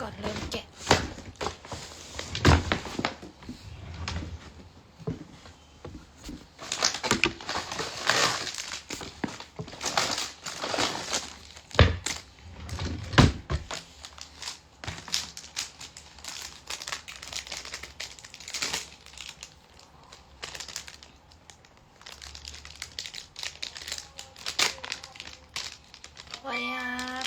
ก่อนเริ่มแกะ ไว้ครับ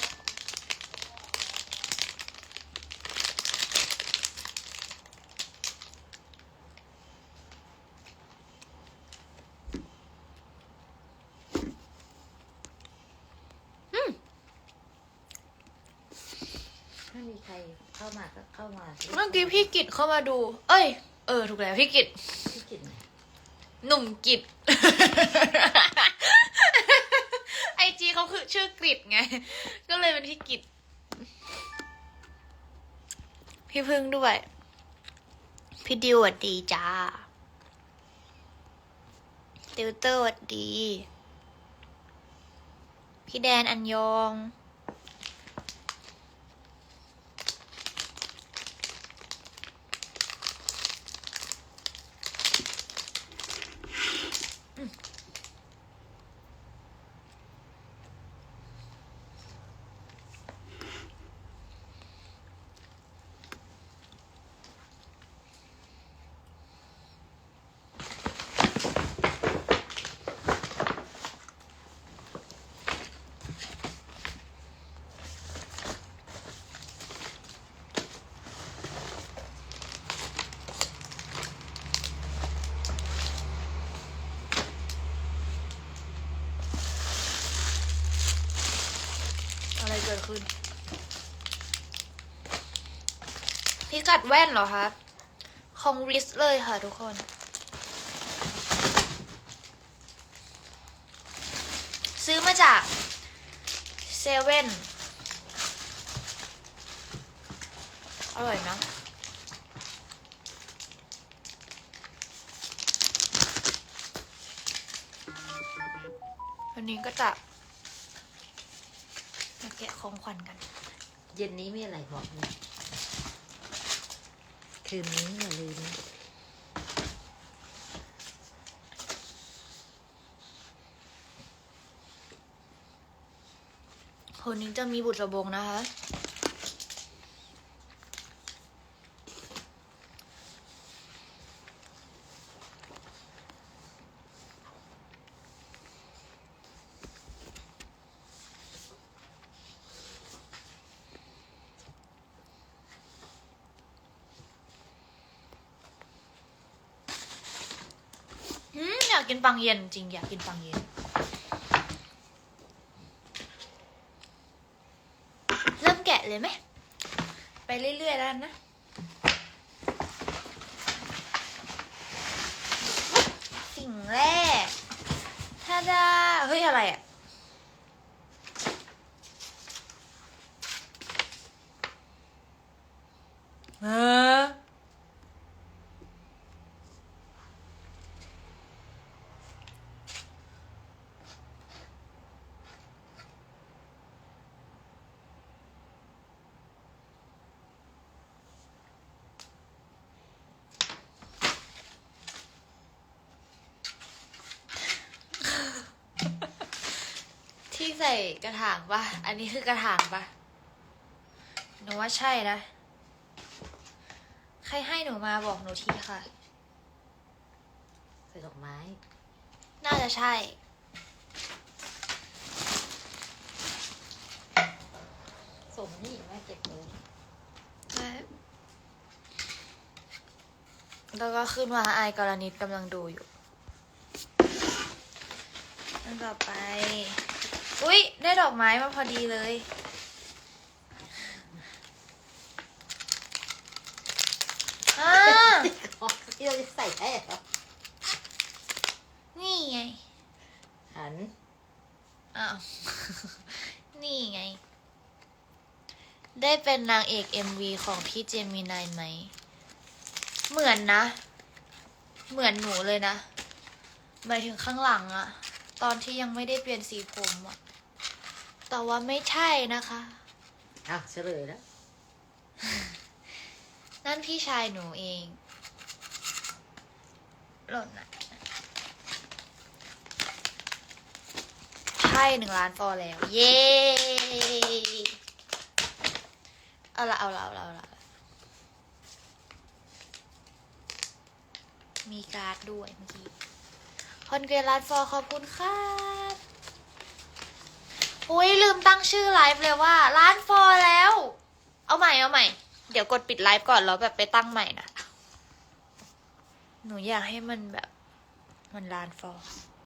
ถ้า มีใครเข้ามาก็เข้ามาสิเมื่อกี้พี่กิจเข้ามาดู เอ้ย เออ ถูกแล้วพี่กิจพี่กินไหนหนุ่มกิจ ไอจีเขาคือชื่อกริดไง ก็เลยเป็นพี่กิจ พี่พึ่งด้วย พี่ดิวสวัสดีจ้า ติวเตอร์สวัสดี พี่แดนอันยอง อะไรเกิดขึ้นพี่กัดแว่นเหรอคะของริสเลยค่ะทุกคน ซื้อมาจากเซเว่นอร่อยนะวันนี้ก็จะ แกะของขวัญกัน เย็นนี้มีอะไรบอกนะคืนนี้อย่าลืมนะคนนี้จะมีบุตรบงนะคะ กกินปังเย็นจริงอยากกินปังเย็น เริ่มแกะเลยไหม ไปเรื่อยๆแล้วนะสิ่งแรกทาดาเฮ้ย อะไรอะเออ ที่ ใส่กระถางปะอันนี้คือกระถางปะหนูว่าใช่นะ ใครให้หนูมาบอกหนูทีค่ะ ใส่ดอกไม้ น่าจะใช่ ส่งนี่แม่เก็บเลยแล้วก็ขึ้นมาไอายกรณิตกำลังดูอยู่อันต่อไป อุ๊ย ได้ดอกไม้มาพอดีเลย อ่า ที่เราจะใส่ได้เหรอนี่ไง หันอ้าว นี่ไง ได้เป็นนางเอก MV ของพี่เจมินายไหม เหมือนนะ เหมือนหนูเลยนะ หมายถึงข้างหลังอะ ตอนที่ยังไม่ได้เปลี่ยนสีผมอะ แต่ว่าไม่ใช่นะคะ อ้าวเฉลยแล้วนพี่ชายหนูเอง หล่นอะใช่หนึ่งล้านฟอลแล้ว เย้เอาละเอาละเอาละเอาละมีการ์ดด้วยเมื่อกี้คอนเกรลานฟอร์ขอบคุณครับ อุ้ยลืมตั้งชื่อไลฟ์เลยว่าร้านฟอร์แล้ว เอาใหม่เอาใหม่ เดี๋ยวกดปิดไลฟ์ก่อนแล้วแบบไปตั้งใหม่นะ หนูอยากให้มันแบบ มันร้านฟอร์